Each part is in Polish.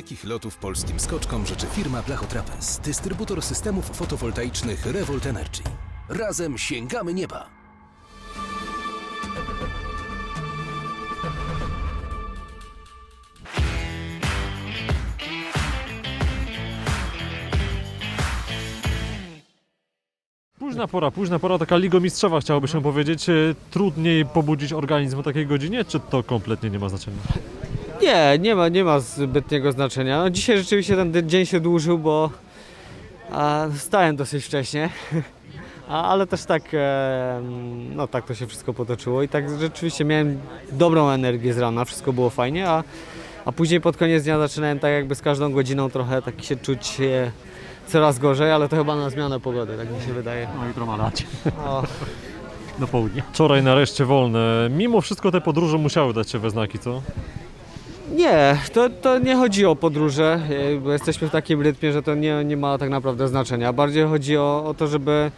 dalekich lotów polskim skoczkom życzy firma Blachotrapez, dystrybutor systemów fotowoltaicznych Revolt Energy. Razem sięgamy nieba! Późna pora, późna pora, taka ligomistrzowa chciałoby się powiedzieć. Trudniej pobudzić organizm o takiej godzinie, czy to kompletnie nie ma znaczenia? Nie, nie ma, nie ma zbytniego znaczenia. No, dzisiaj rzeczywiście ten dzień się dłużył, bo a, wstałem dosyć wcześnie. A, ale też tak, e, no tak to się wszystko potoczyło i tak rzeczywiście miałem dobrą energię z rana, wszystko było fajnie, a, a później pod koniec dnia zaczynałem tak jakby z każdą godziną trochę tak się czuć e, coraz gorzej, ale to chyba na zmianę pogody, tak mi się wydaje. No jutro ma lać O, do południa. Wczoraj nareszcie wolne. Mimo wszystko te podróże musiały dać się we znaki, co? Nie, to, to nie chodzi o podróże, e, bo jesteśmy w takim rytmie, że to nie, nie ma tak naprawdę znaczenia. Bardziej chodzi o, o to, żeby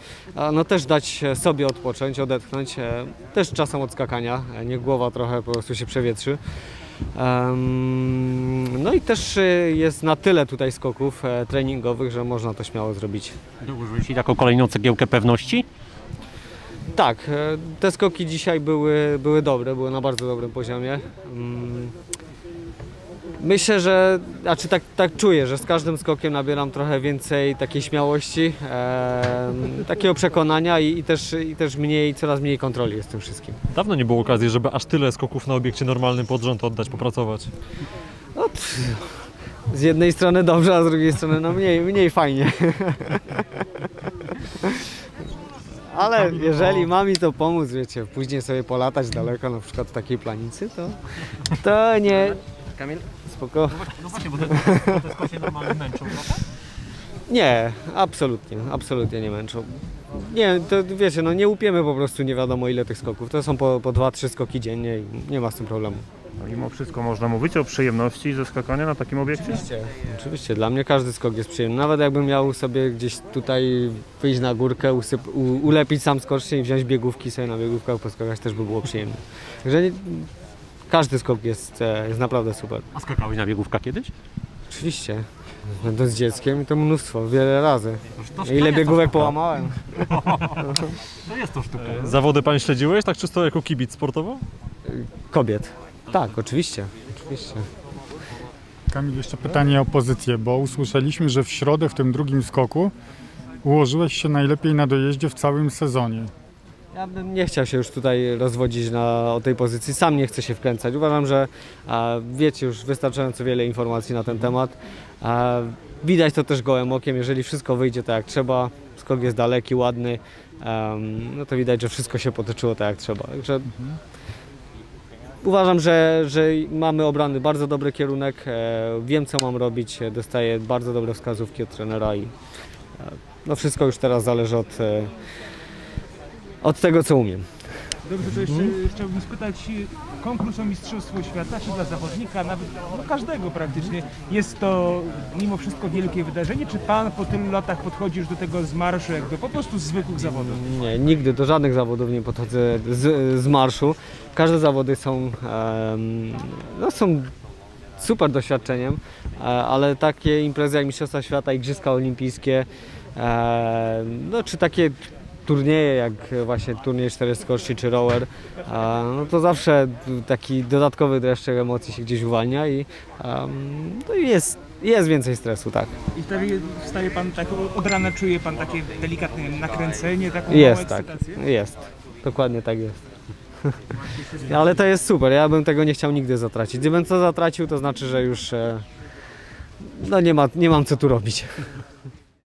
no, też dać sobie odpocząć, odetchnąć, e, też czasem od skakania, e, niech głowa trochę po prostu się przewietrzy. No i też jest na tyle tutaj skoków treningowych, że można to śmiało zrobić. Dołożyłeś ci taką kolejną cegiełkę pewności? Tak, te skoki dzisiaj były, były dobre, były na bardzo dobrym poziomie. Myślę, że, znaczy tak, tak czuję, że z każdym skokiem nabieram trochę więcej takiej śmiałości, em, takiego przekonania i, i, też, i też mniej, coraz mniej kontroli jest w tym wszystkim. Dawno nie było okazji, żeby aż tyle skoków na obiekcie normalnym pod rząd oddać, popracować. No, pff, z jednej strony dobrze, a z drugiej strony no mniej, mniej fajnie. Ale jeżeli ma mi to pomóc, wiecie, później sobie polatać daleko, na przykład w takiej planicy, to, to nie... Kamil? Spoko. No właśnie, bo te, te skosie normalnie męczą trochę. Nie, absolutnie, absolutnie nie męczą. Nie, to wiecie, no nie łupiemy po prostu nie wiadomo ile tych skoków. To są po, po 2-3 skoki dziennie i nie ma z tym problemu. No, mimo wszystko można mówić o przyjemności ze skakania na takim obiekcie? Oczywiście. Oczywiście, dla mnie każdy skok jest przyjemny. Nawet jakbym miał sobie gdzieś tutaj wyjść na górkę, usyp, u, ulepić sam skocznie i wziąć biegówki sobie na biegówkach poskakać, też by było przyjemne. Także nie, każdy skok jest, e, jest naprawdę super. A skakałeś na biegówkach kiedyś? Oczywiście. Będąc dzieckiem to mnóstwo, wiele razy. To Ile biegówek to sztuka. połamałem. To jest to sztuka. Zawody pan śledziłeś, tak czysto jako kibic sportowo? Kobiet. Tak, oczywiście. Oczywiście. Kamil, jeszcze pytanie o pozycję, bo usłyszeliśmy, że w środę w tym drugim skoku ułożyłeś się najlepiej na dojeździe w całym sezonie. Ja bym nie chciał się już tutaj rozwodzić na, o tej pozycji, sam nie chcę się wkręcać. Uważam, że wiecie już wystarczająco wiele informacji na ten temat. Widać to też gołym okiem, jeżeli wszystko wyjdzie tak jak trzeba, skok jest daleki, ładny, no to widać, że wszystko się potoczyło tak jak trzeba. Także uważam, że, że mamy obrany bardzo dobry kierunek, e, wiem co mam robić, e, dostaję bardzo dobre wskazówki od trenera i e, no wszystko już teraz zależy od, e, od tego co umiem. Dobrze, to jeszcze chciałbym spytać, konkurs o Mistrzostwo Świata, czy dla zawodnika, nawet no każdego praktycznie, jest to mimo wszystko wielkie wydarzenie? Czy Pan po tylu latach podchodzi już do tego z marszu, jak do po prostu zwykłych zawodów? Nie, nigdy do żadnych zawodów nie podchodzę z, z marszu. Każde zawody są, em, no są super doświadczeniem, e, ale takie imprezy jak Mistrzostwa Świata, Igrzyska Olimpijskie, em, no czy takie turnieje jak właśnie turniej 4 skoczni czy rower, no to zawsze taki dodatkowy dreszczyk emocji się gdzieś uwalnia i no jest, jest więcej stresu, tak. I wtedy wstaje Pan tak, od rana czuje Pan takie delikatne nakręcenie, taką Jest tak, jest. Dokładnie tak jest. Ale to jest super, ja bym tego nie chciał nigdy zatracić. Gdybym to zatracił, to znaczy, że już e, no nie, ma, nie mam co tu robić.